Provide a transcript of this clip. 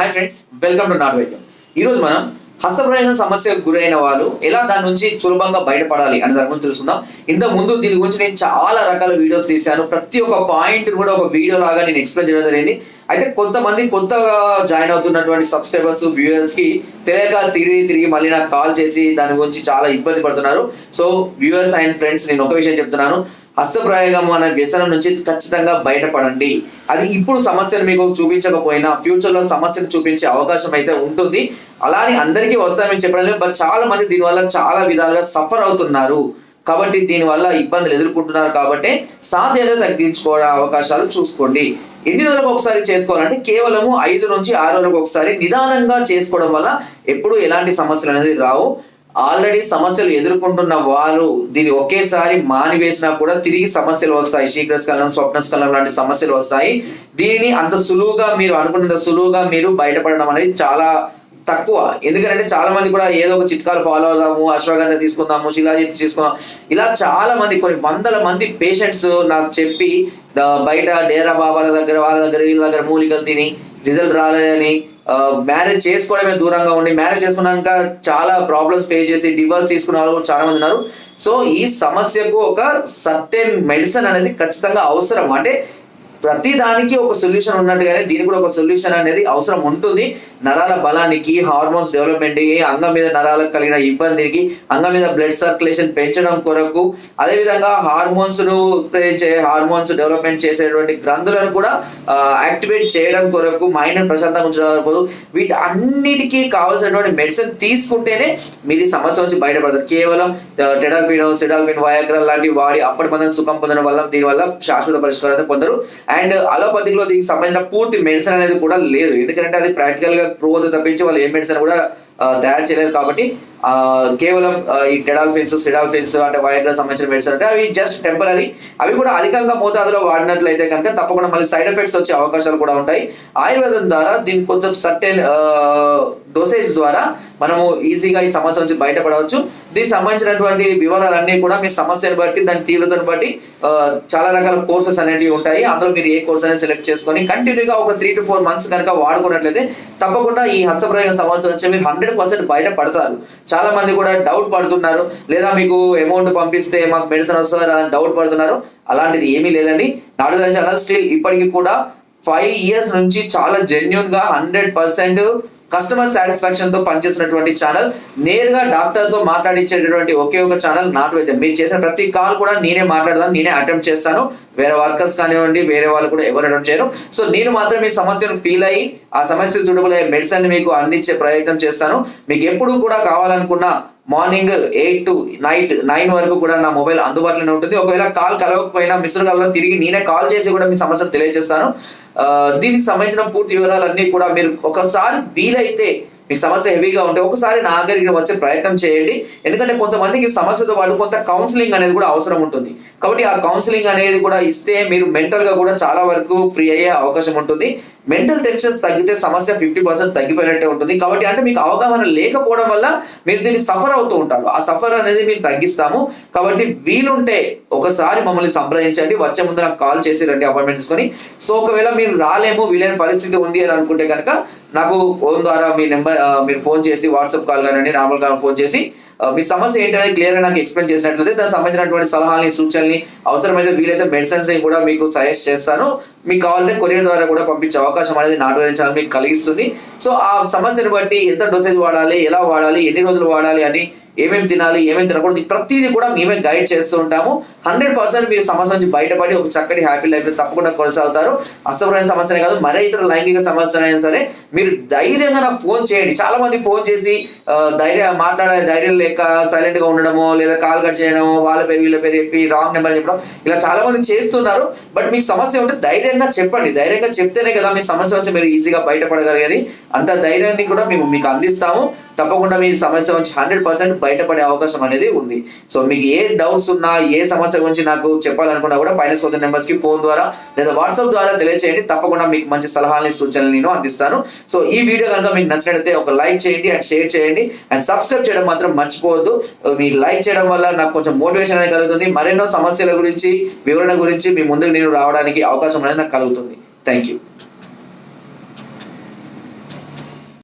Hi friends welcome to నాట్ వైద్యం ఈరోజు మనం హస్తప్రయోజన సమస్యకు గురైన వాళ్ళు ఎలా దాని నుంచి సులభంగా బయటపడాలి అనే దాని గురించి తెలుసుకుందాం. ఇంత ముందు దీని గురించి నేను చాలా రకాల వీడియోస్ తీశాను. ప్రతి ఒక్క పాయింట్ కూడా ఒక వీడియో లాగా నేను ఎక్స్ప్లెయిన్ చేయడం జరిగింది. అయితే కొంతమంది కొత్తగా జాయిన్ అవుతున్నటువంటి సబ్స్క్రైబర్స్ వ్యూవర్స్కి తెలియక తిరిగి తిరిగి మళ్ళీ నాకు కాల్ చేసి దాని గురించి చాలా ఇబ్బంది పడుతున్నారు. సో వ్యూవర్స్ అండ్ ఫ్రెండ్స్ నేను ఒక విషయం చెప్తున్నాను. హస్తప్రయోగము అనే వ్యసనం నుంచి ఖచ్చితంగా బయటపడండి. అది ఇప్పుడు సమస్యను మీకు చూపించకపోయినా ఫ్యూచర్లో సమస్యను చూపించే అవకాశం అయితే ఉంటుంది. అలానే అందరికీ వస్తామని చెప్పడం బట్ చాలా మంది దీనివల్ల చాలా విధాలుగా సఫర్ అవుతున్నారు. కాబట్టి దీనివల్ల ఇబ్బందులు ఎదుర్కొంటున్నారు కాబట్టి సాధ్యత తగ్గించుకోవడం అవకాశాలు చూసుకోండి. ఎన్ని రోజులకు ఒకసారి చేసుకోవాలంటే కేవలము ఐదు నుంచి ఆరు రోజులకు ఒకసారి నిదానంగా చేసుకోవడం వల్ల ఎప్పుడు ఎలాంటి సమస్యలు అనేది రావు. ఆల్రెడీ సమస్యలు ఎదుర్కొంటున్న వారు దీన్ని ఒకేసారి మానివేసినా కూడా తిరిగి సమస్యలు వస్తాయి. శీఘ్రస్కలనం స్వప్నస్కలనం లాంటి సమస్యలు వస్తాయి. దీనిని అంత సులువుగా మీరు అనుకున్నంత సులువుగా మీరు బయటపడడం అనేది చాలా తక్కువ. ఎందుకంటే చాలా మంది కూడా ఏదో ఒక చిట్కాలు ఫాలో అవుదాము అశ్వగంధ తీసుకుందాము శిలాజిత్ తీసుకుందాం ఇలా చాలా మంది కొన్ని వందల మంది పేషెంట్స్ నాకు చెప్పి బయట డేరా బాబాల దగ్గర వాళ్ళ దగ్గర వీళ్ళ దగ్గర మూలికలు తిని రిజల్ట్ రాలేదని మ్యారేజ్ చేసుకోవడమే దూరంగా ఉండి మ్యారేజ్ చేసుకున్నాక చాలా ప్రాబ్లమ్స్ ఫేస్ చేసి డివోర్స్ తీసుకున్న వాళ్ళు చాలా మంది ఉన్నారు. సో ఈ సమస్యకు ఒక సర్టెన్ మెడిసిన్ అనేది ఖచ్చితంగా అవసరం. అంటే ప్రతి దానికి ఒక సొల్యూషన్ ఉన్నట్టుగానే దీనికి కూడా ఒక సొల్యూషన్ అనేది అవసరం ఉంటుంది. నరాల బలానికి హార్మోన్స్ డెవలప్మెంట్ అంగం మీద నరాలకు కలిగిన ఇబ్బందికి అంగం మీద బ్లడ్ సర్క్యులేషన్ పెంచడం కొరకు అదేవిధంగా హార్మోన్స్ను హార్మోన్స్ డెవలప్మెంట్ చేసేటువంటి గ్రంథులను కూడా యాక్టివేట్ చేయడం కొరకు మైండ్ ప్రశాంతంగా ఉంచడం కొరకు వీటి అన్నిటికీ కావాల్సినటువంటి మెడిసిన్ తీసుకుంటేనే మీరు ఈ సమస్య నుంచి బయటపడతారు. కేవలం టెడాఫిన్ సిడాల్ఫిన్ వయాగ్రా లాంటివి వాడి అప్పటి మంది సుఖం పొందడం వల్ల దీనివల్ల శాశ్వత పరిష్కారాన్ని పొందరు. అండ్ అలోపతిలో దీనికి సంబంధించిన పూర్తి మెడిసిన్ అనేది కూడా లేదు. ఎందుకంటే అది ప్రాక్టికల్గా ప్రూవ్ అవుతుంది తప్పించి వాళ్ళు ఏ మెడిసిన్ కూడా తయారు చేయలేరు కాబట్టి ఆ, కేవలం ఈ టెడాల్ఫిన్స్ సిడాల్ఫిన్స్ అంటే వయాగ్రా సంబంధించిన మెడిసిన్ అంటే అవి జస్ట్ టెంపరీ అవి కూడా అధికంగా మోతాదులో వాడినట్లయితే కనుక తప్పకుండా మళ్ళీ సైడ్ ఎఫెక్ట్స్ వచ్చే అవకాశాలు కూడా ఉంటాయి. ఆయుర్వేదం ద్వారా దీనికి కొంచెం సర్టెన్ డోసేజ్ ద్వారా మనము ఈజీగా ఈ సమస్య నుంచి బయటపడవచ్చు. దీనికి సంబంధించినటువంటి వివరాలన్నీ కూడా మీ సమస్యను బట్టి దాని తీవ్రతను బట్టి చాలా రకాల కోర్సెస్ అనేవి ఉంటాయి. అందులో మీరు ఏ కోర్స్ అనేది సెలెక్ట్ చేసుకొని కంటిన్యూగా ఒక త్రీ టు ఫోర్ మంత్స్ కనుక వాడుకున్నట్లయితే తప్పకుండా ఈ హస్తప్రయోగం సమస్య వచ్చి మీరు హండ్రెడ్ పర్సెంట్ బయట పడతారు. చాలా మంది కూడా డౌట్ పడుతున్నారు. లేదా మీకు అమౌంట్ పంపిస్తే మాకు మెడిసిన్ వస్తుందా అని డౌట్ పడుతున్నారు. అలాంటిది ఏమీ లేదండి. నాడు ఛానల్ స్టిల్ ఇప్పటికి కూడా ఫైవ్ ఇయర్స్ నుంచి చాలా జెన్యున్గా హండ్రెడ్ పర్సెంట్ కస్టమర్ సాటిస్ఫాక్షన్తో పనిచేసినటువంటి ఛానల్ నేరుగా డాక్టర్తో మాట్లాడించేటటువంటి ఒకే ఒక ఛానల్ నాట్ వైద్యం మీరు చేసిన ప్రతి కాల్ కూడా నేనే మాట్లాడదాను నేనే అటెంప్ట్ చేస్తాను. వేరే వర్కర్స్ కానివ్వండి వేరే వాళ్ళు కూడా ఎవరు అటెంప్ట్ చేయరు. సో నేను మాత్రం ఈ సమస్యను ఫీల్ అయ్యి ఆ సమస్య చూడబోయే మెడిసిన్ మీకు అందించే ప్రయత్నం చేస్తాను. మీకు ఎప్పుడు కూడా కావాలనుకున్నా morning eight to night nine వరకు కూడా నా మొబైల్ అందుబాటులోనే ఉంటుంది. ఒకవేళ కాల్ కలవకపోయినా మిస్డ్ కాల్లో తిరిగి నేనే కాల్ చేసి కూడా మీ సమస్యను తెలియజేస్తాను. ఆ, దీనికి సంబంధించిన పూర్తి వివరాలన్నీ కూడా మీరు ఒకసారి వీలైతే మీ సమస్య హెవీగా ఉంటే ఒకసారి నా దగ్గరికి వచ్చే ప్రయత్నం చేయండి. ఎందుకంటే కొంతమందికి సమస్యతో పాటు కొంత కౌన్సిలింగ్ అనేది కూడా అవసరం ఉంటుంది. కాబట్టి ఆ కౌన్సిలింగ్ అనేది కూడా ఇస్తే మీరు మెంటల్గా కూడా చాలా వరకు ఫ్రీ అయ్యే అవకాశం ఉంటుంది. మెంటల్ టెన్షన్స్ తగ్గితే సమస్య ఫిఫ్టీ పర్సెంట్ తగ్గిపోయినట్టే ఉంటుంది. కాబట్టి అంటే మీకు అవగాహన లేకపోవడం వల్ల మీరు దీన్ని సఫర్ అవుతూ ఉంటారు. ఆ సఫర్ అనేది మేము తగ్గిస్తాము. కాబట్టి వీలుంటే ఒకసారి మమ్మల్ని సంప్రదించండి. వచ్చే ముందు నాకు కాల్ చేసి రండి అపాయింట్మెంట్ తీసుకొని. సో ఒకవేళ మీరు రాలేము వీలైన పరిస్థితి ఉంది అని అనుకుంటే కనుక నాకు ఫోన్ ద్వారా మీ నెంబర్ మీరు ఫోన్ చేసి వాట్సాప్ కాల్ కానివ్వండి నార్మల్ కాల్ ఫోన్ చేసి మీ సమస్య ఏంటనేది క్లియర్గా నాకు ఎక్స్ప్లెయిన్ చేసినట్లయితే దానికి సంబంధించినటువంటి సలహాలని సూచనల్ని అవసరమైతే వీలైతే మెడిసిన్స్ కూడా మీకు సజెస్ట్ చేస్తాను. మీకు కావాలంటే కొరియర్ ద్వారా కూడా పంపించే అవకాశం అనేది నాటు ఛానల్ మీకు కలిగిస్తుంది. సో ఆ సమస్యను బట్టి ఎంత డోసేజ్ వాడాలి ఎలా వాడాలి ఎన్ని రోజులు వాడాలి అని ఏమేమి తినాలి ఏమేమి తినకూడదు ప్రతిదీ కూడా మేమే గైడ్ చేస్తూ ఉంటాము. హండ్రెడ్ పర్సెంట్ మీరు సమస్య నుంచి బయటపడి ఒక చక్కటి హ్యాపీ లైఫ్ తప్పకుండా కొనసాగుతారు. అస్తమైన సమస్యనే కాదు మరే ఇతర లైంగిక సమస్యలైనా సరే మీరు ధైర్యంగా నాకు ఫోన్ చేయండి. చాలా మంది ఫోన్ చేసి ఆ, ధైర్య మాట్లాడే ధైర్యం లేక సైలెంట్గా ఉండడమో లేదా కాల్ కట్ చేయడము వాళ్ళ పేరు వీళ్ళ పేరు చెప్పి రాంగ్ నెంబర్ చెప్పడం ఇలా చాలా మంది చేస్తున్నారు. బట్ మీకు సమస్య ఉంటే ధైర్యంగా చెప్పండి. ధైర్యంగా చెప్తేనే కదా మీ సమస్య వచ్చి మీరు ఈజీగా బయటపడగలిగేది. అంత ధైర్యాన్ని కూడా మేము మీకు అందిస్తాము. తప్పకుండా మీ సమస్య నుంచి హండ్రెడ్ పర్సెంట్ బయటపడే అవకాశం అనేది ఉంది. సో మీకు ఏ డౌట్స్ ఉన్నా ఏ సమస్య గురించి నాకు చెప్పాలనుకున్నా కూడా ఫైనాన్స్ కొత్త నెంబర్స్కి ఫోన్ ద్వారా లేదా వాట్సాప్ ద్వారా తెలియచేయండి. తప్పకుండా మీకు మంచి సలహాలని సూచనలు నేను అందిస్తాను. సో ఈ వీడియో కనుక మీకు నచ్చినట్లయితే ఒక లైక్ చేయండి అండ్ షేర్ చేయండి. అండ్ సబ్స్క్రైబ్ చేయడం మాత్రం మర్చిపోవద్దు. Uh, మీరు లైక్ చేయడం వల్ల నాకు కొంచెం మోటివేషన్ అనేది కలుగుతుంది. మరెన్నో సమస్యల గురించి వివరణ గురించి మీ ముందుకు నేను రావడానికి అవకాశం అనేది నాకు కలుగుతుంది. Thank you